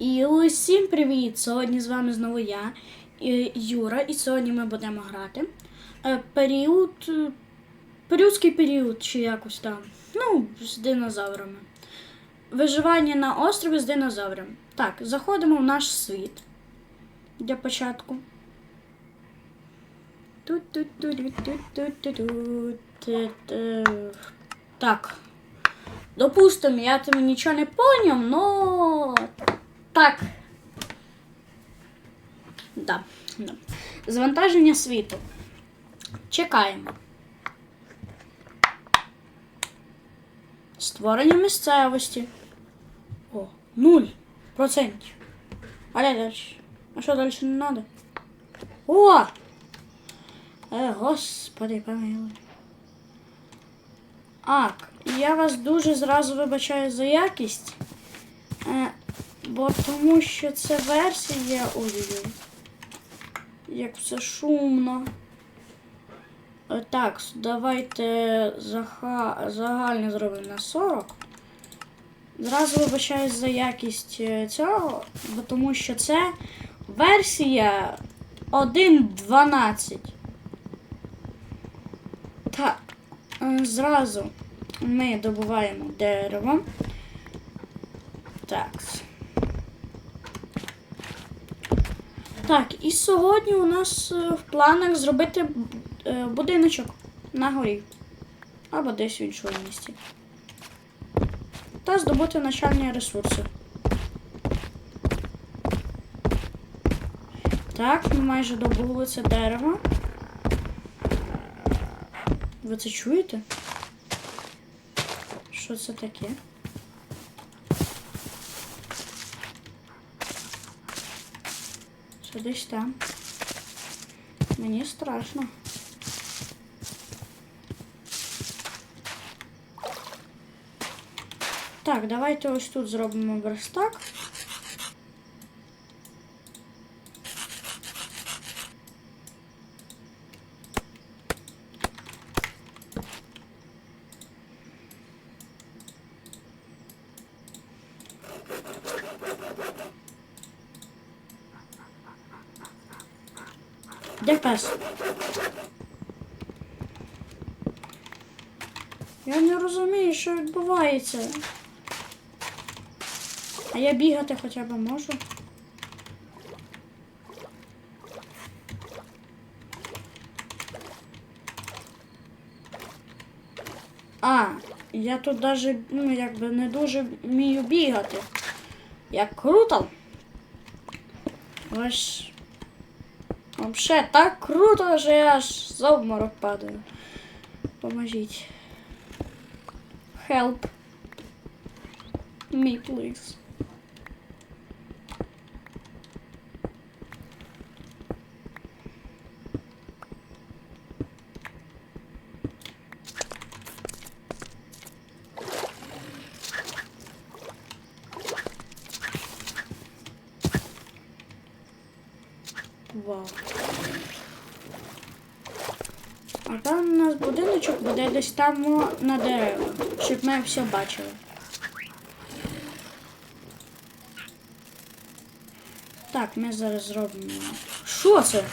І усім привіт! Сьогодні з вами знову я, е, Юра, і сьогодні ми будемо грати. е, Період. е, Періодський період, чи якось там. Ну, з динозаврами. Виживання на острові з динозаврами. Так, заходимо в наш світ. Для початку. Так. Допустим, я тебе нічого не поняв, но так. Да, да. Завантаження світу. Чекаємо. Створення місцевості. О, нуль процентів. А далі? А що далі не треба? О! Е, господи, помилуй. Ак, я вас дуже зразу вибачаю за якість. Е, бо тому що це версія. Ой-ой-ой. Як все шумно. Е, так, давайте заха... загальне зробимо на 40. Зразу вибачаюсь за якість е, цього, бо тому що це версія 1.12. Так, е, зразу ми добуваємо дерево. Так. Так, і сьогодні у нас е, в планах зробити е, будиночок на горі. Або десь в іншому місці. Та здобути начальні ресурси. Так, ми майже добули це дерево. Ви це чуєте? Що це таке? Десь там. Мені страшно. Так, давайте ось тут зробимо верстак. Де пес? Я не розумію, що відбувається. А я бігати хоча б можу. А, я тут даже, ну, якби не дуже вмію бігати. Як круто. Ось. Вообще так круто, що я аж з обморок падаю. Поможіть. Help. Me, please. Вау. А будиночок буде десь там на дерево, щоб ми все бачили. Так, ми зараз зробимо. Що це?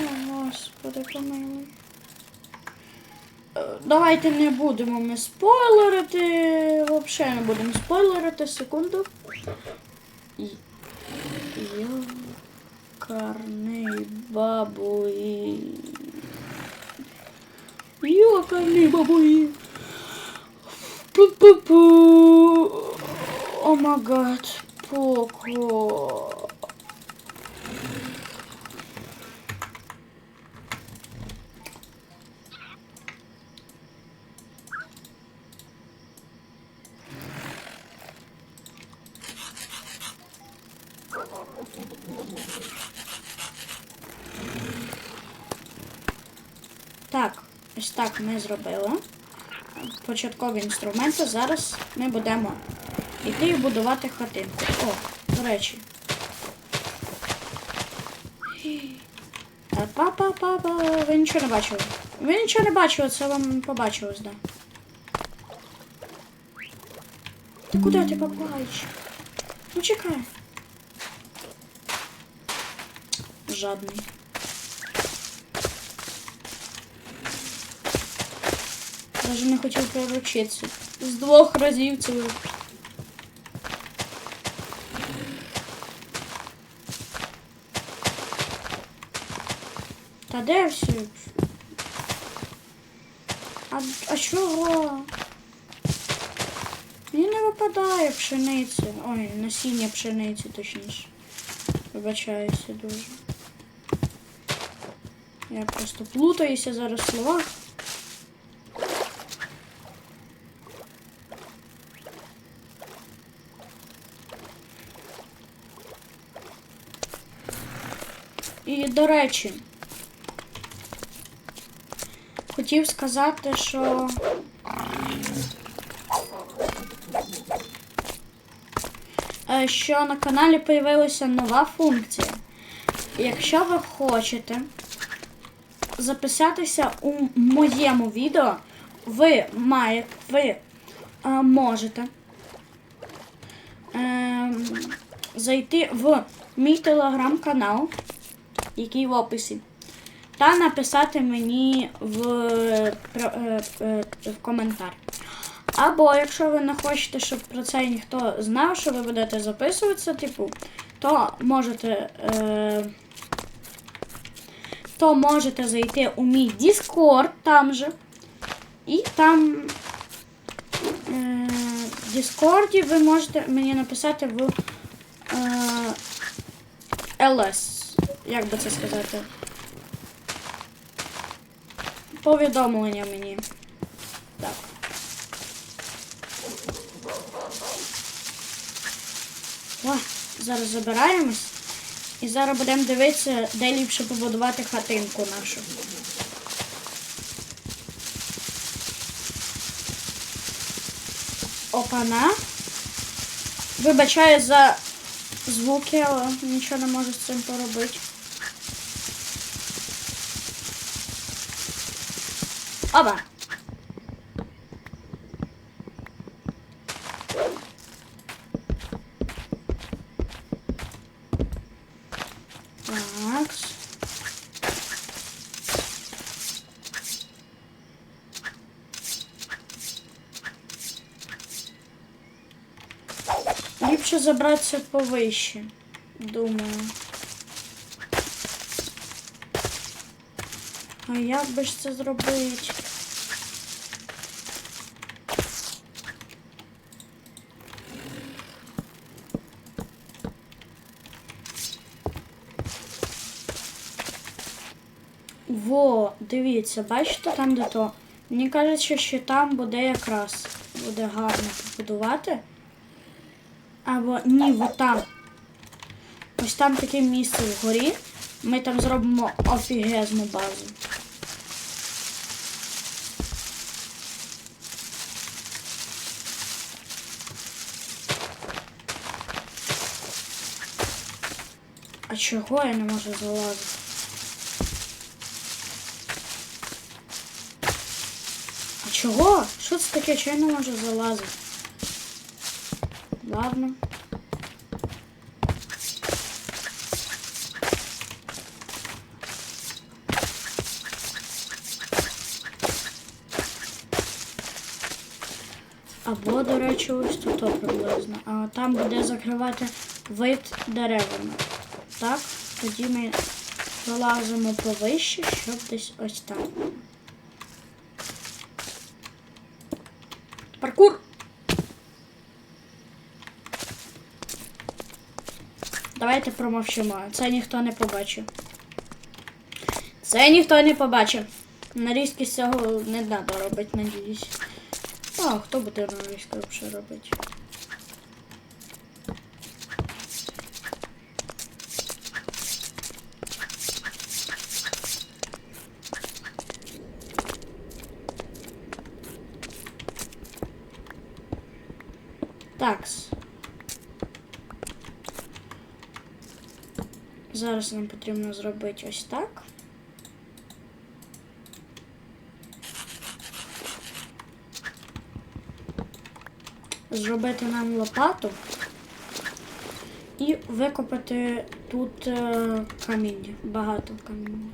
О, господи, помилуй. Е, Давайте не будемо ми спойлерити. Взагалі не будемо спойлерити. Секунду. Йокарний бабуї. Йокарний бабуї. Пу-пу-пу. О магад. Поко. Так, ось так ми зробили. Початкові інструменти. Зараз ми будемо йти і будувати хатинку. О, до речі. Па-па-па-па. Ви нічого не бачили. Ви нічого не бачили, це вам побачилось, да. Ти куди ти попадаєш? Почекай. Жадний. Даже не хотів приручитися. З двох разів це. Та де всі? А, а чого? Мені не випадає пшениці. Ой, насіння пшениці, точніше. Вибачаюся дуже. Я просто плутаюся зараз в словах. І до речі, хотів сказати, що е, що на каналі появилася нова функція. Якщо ви хочете записатися у моєму відео, ви має, ви е, можете е, зайти в мій телеграм-канал, який в описі, та написати мені в, е, е, в коментар. Або якщо ви не хочете, щоб про це ніхто знав, що ви будете записуватися, типу, то можете. Е, то можете зайти у мій Discord там же. І там в Discord ви можете мені написати в LS. Як би це сказати? Повідомлення мені. Так. О, зараз забираємось. І зараз будемо дивитися, де ліпше побудувати хатинку нашу. Опана. Вибачаю за звуки, але нічого не можу з цим поробити. Оба. Ліпше забратися повище, думаю. А як би ж це зробити? Во, дивіться, бачите там, де то. Мені кажеться, що там буде якраз буде гарно побудувати. Або ні, вот там. Ось там таке місце вгорі. Ми там зробимо офігезну базу. Чого я не можу залазити? А чого? Що це таке? Чого я не можу залазити? Ладно. Або, до речі, ось тут приблизно. А там буде закривати вид деревами. Так, тоді ми вилазимо повище, щоб десь ось там. Паркур! Давайте промовчимо. Це ніхто не побачив. Це ніхто не побачив. Нарізки з цього не треба робити, надіюсь. А, хто буде нарізки взагалі робити? Зараз нам потрібно зробити ось так. Зробити нам лопату. і викопати тут е, каміння. Багато каміння.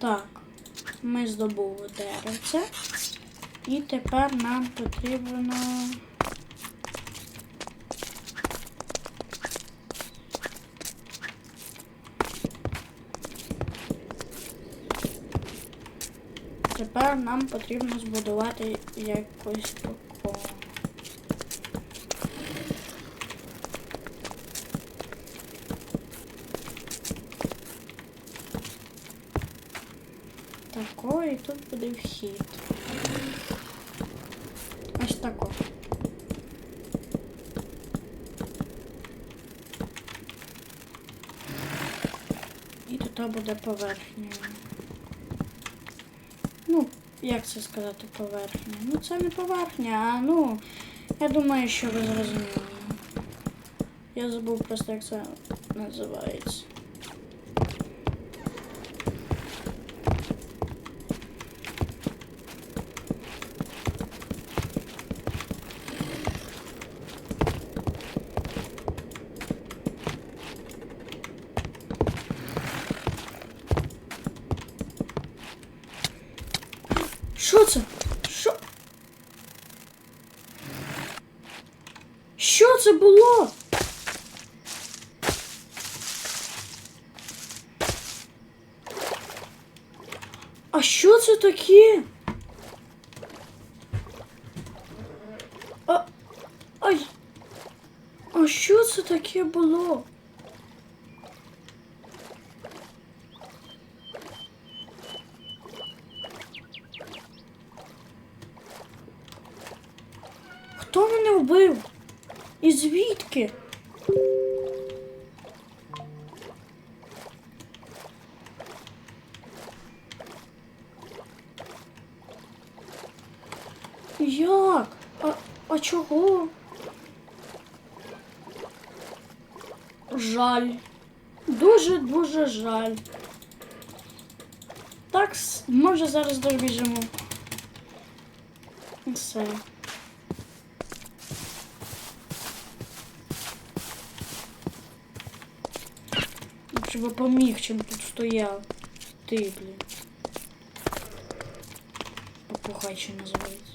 Так, ми здобули деревце. І тепер нам потрібно. Тепер нам потрібно збудувати якось такого. Тако, і тут буде вхід. Ось тако. І тут буде поверхня. Ну, як це сказати поверхня? Ну це не поверхня, а ну, я думаю, що ви зрозуміли. Я забув просто, як це називається. Що це? Що? Що це було? А що це таке? А, ай. А що це таке було? Хто мене вбив? І звідки? А, а чого? Жаль. Дуже-дуже жаль. Так, с- може зараз добіжимо. Все. Щоб би поміг, чим тут стояв. Ти, блін. Попухай ще називається.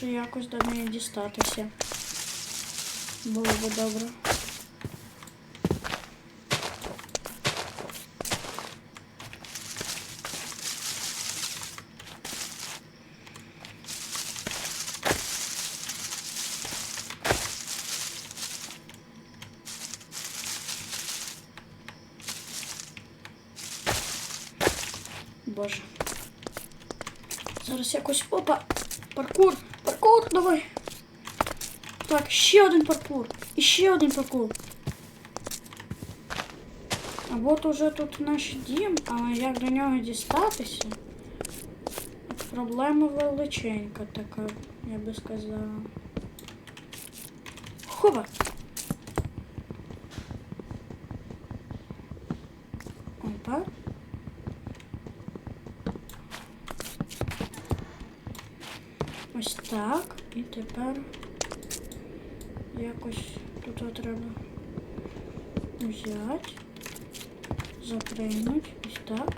Ще якось до неї дістатися. Було би добре. Боже. Зараз якось. Опа! Паркур! Давай! Так, ще один паркур. І ще один паркур. А от уже тут наш дім, але як до нього дістатися? Проблема величенька така, я би сказала. Хова! Опа. Ось так. І тепер Якось тут треба взяти, запригнути. Ось так.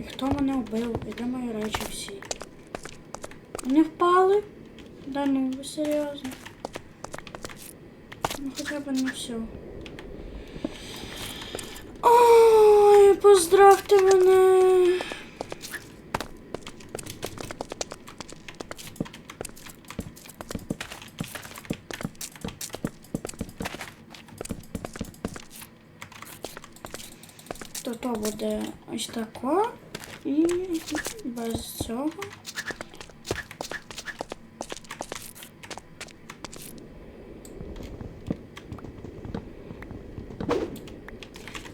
І хто мене вбив? І де мої речі всі? Вони впали? Да ну, ви серйозно? Ну хоча б не все. Ой, поздравте мене. То то буде ось тако і без цього.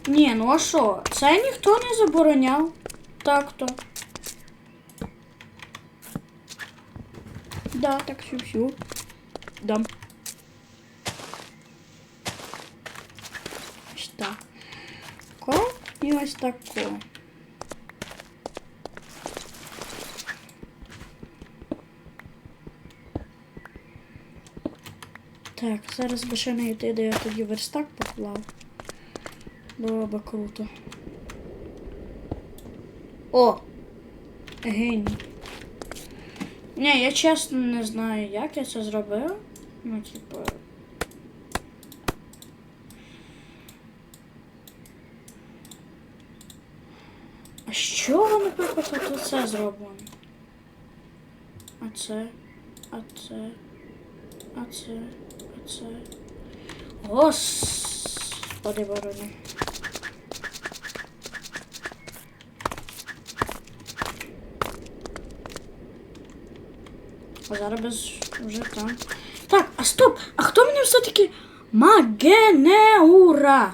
Ні, ну а що? Це ніхто не забороняв. Так то. Да, так всю-всю. Дам. Ось так. Ко і ось тако. Так, зараз би ще не йти, де я тоді верстак поклав. Було би круто. О! Геній. Ні, я чесно не знаю, як я це зробив. Ну, типу. А чого, наприклад, тут це зроблено? А це, а це, а це, а це. Господи борони. А зараз без вже там. Так, а стоп! А хто мені все-таки Магенеура?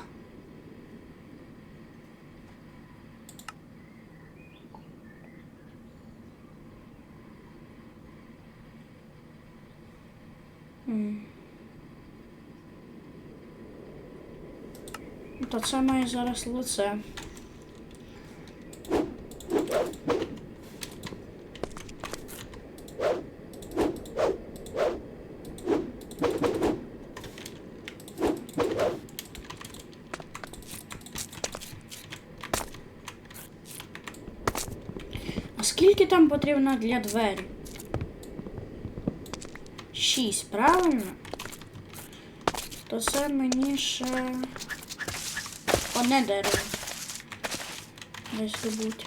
То це має зараз лице. А скільки там потрібно для двері? Шість, правильно? То це мені ще одне дерево. Десь добуть.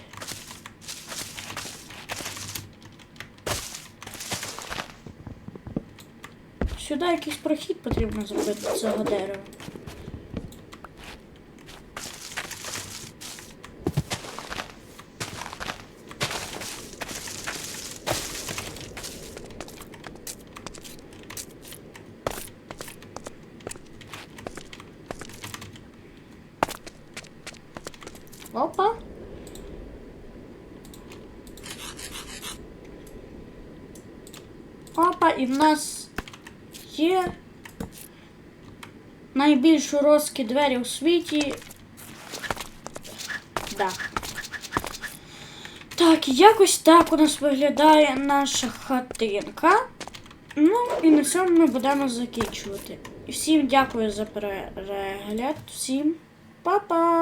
Сюди якийсь прохід потрібно зробити до цього дерева. І в нас є найбільш розкі двері у світі. Да. Так, якось так у нас виглядає наша хатинка. Ну, і на цьому ми будемо закінчувати. Всім дякую за перегляд. Всім па-па!